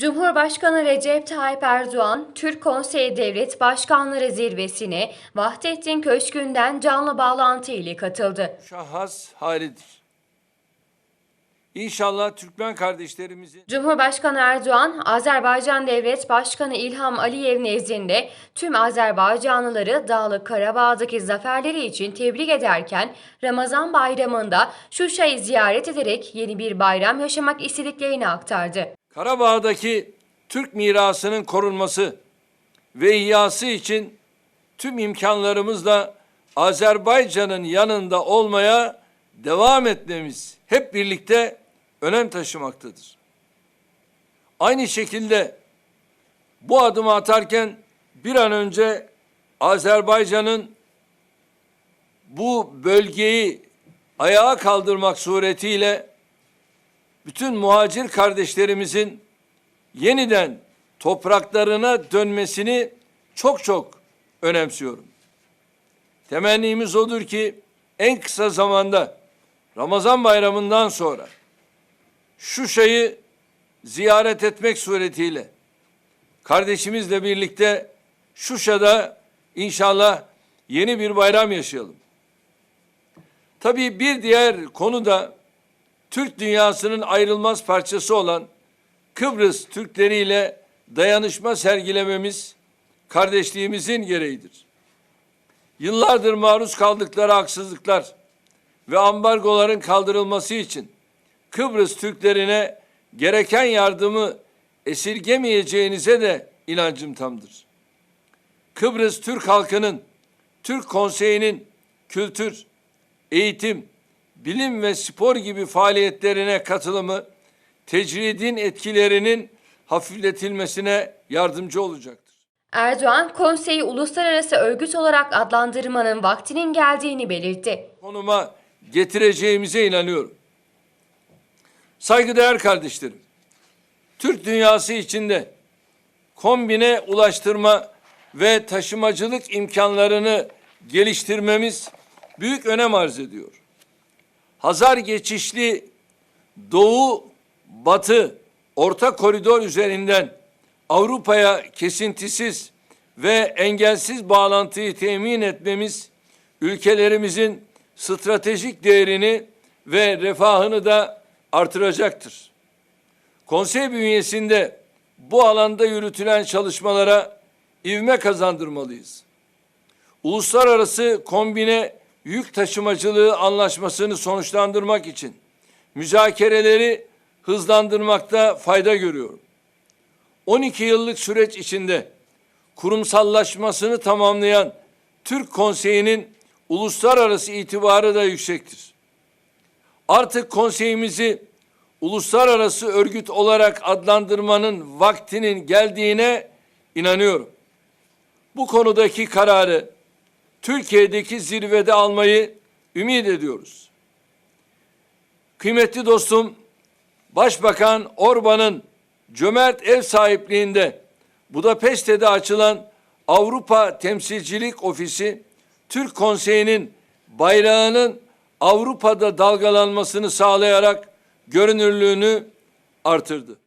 Cumhurbaşkanı Recep Tayyip Erdoğan, Türk Konseyi Devlet Başkanları Zirvesi'ne Vahdettin Köşkü'nden canlı bağlantı ile katıldı. şahhas halidir. İnşallah Türkmen kardeşlerimizin Cumhurbaşkanı Erdoğan, Azerbaycan Devlet Başkanı İlham Aliyev nezdinde tüm Azerbaycanlıları Dağlık Karabağ'daki zaferleri için tebrik ederken Ramazan bayramında Şuşa'yı ziyaret ederek yeni bir bayram yaşamak istediklerini aktardı. Karabağ'daki Türk mirasının korunması ve ihyası için tüm imkanlarımızla Azerbaycan'ın yanında olmaya devam etmemiz hep birlikte önem taşımaktadır. Aynı şekilde bu adımı atarken bir an önce Azerbaycan'ın bu bölgeyi ayağa kaldırmak suretiyle bütün muhacir kardeşlerimizin yeniden topraklarına dönmesini çok çok önemsiyorum. Temennimiz odur ki en kısa zamanda Ramazan bayramından sonra Şuşa'yı ziyaret etmek suretiyle kardeşimizle birlikte Şuşa'da inşallah yeni bir bayram yaşayalım. Tabii bir diğer konu da Türk dünyasının ayrılmaz parçası olan Kıbrıs Türkleriyle dayanışma sergilememiz kardeşliğimizin gereğidir. Yıllardır maruz kaldıkları haksızlıklar ve ambargoların kaldırılması için Kıbrıs Türklerine gereken yardımı esirgemeyeceğinize de inancım tamdır. Kıbrıs Türk halkının, Türk Konseyi'nin kültür, eğitim, bilim ve spor gibi faaliyetlerine katılımı tecridin etkilerinin hafifletilmesine yardımcı olacaktır. Erdoğan, konseyi uluslararası örgüt olarak adlandırmanın vaktinin geldiğini belirtti. Konuma getireceğimize inanıyorum. Saygıdeğer kardeşlerim, Türk dünyası içinde kombine ulaştırma ve taşımacılık imkanlarını geliştirmemiz büyük önem arz ediyor. Hazar geçişli Doğu Batı Orta Koridor üzerinden Avrupa'ya kesintisiz ve engelsiz bağlantıyı temin etmemiz ülkelerimizin stratejik değerini ve refahını da artıracaktır. Konsey bünyesinde bu alanda yürütülen çalışmalara ivme kazandırmalıyız. Uluslararası kombine yük taşımacılığı anlaşmasını sonuçlandırmak için müzakereleri hızlandırmakta fayda görüyorum. 12 yıllık süreç içinde kurumsallaşmasını tamamlayan Türk Konseyi'nin uluslararası itibarı da yüksektir. Artık konseyimizi uluslararası örgüt olarak adlandırmanın vaktinin geldiğine inanıyorum. Bu konudaki kararı Türkiye'deki zirvede almayı ümit ediyoruz. Kıymetli dostum, Başbakan Orban'ın cömert ev sahipliğinde Budapeşte'de açılan Avrupa Temsilcilik Ofisi, Türk Konseyi'nin bayrağının Avrupa'da dalgalanmasını sağlayarak görünürlüğünü artırdı.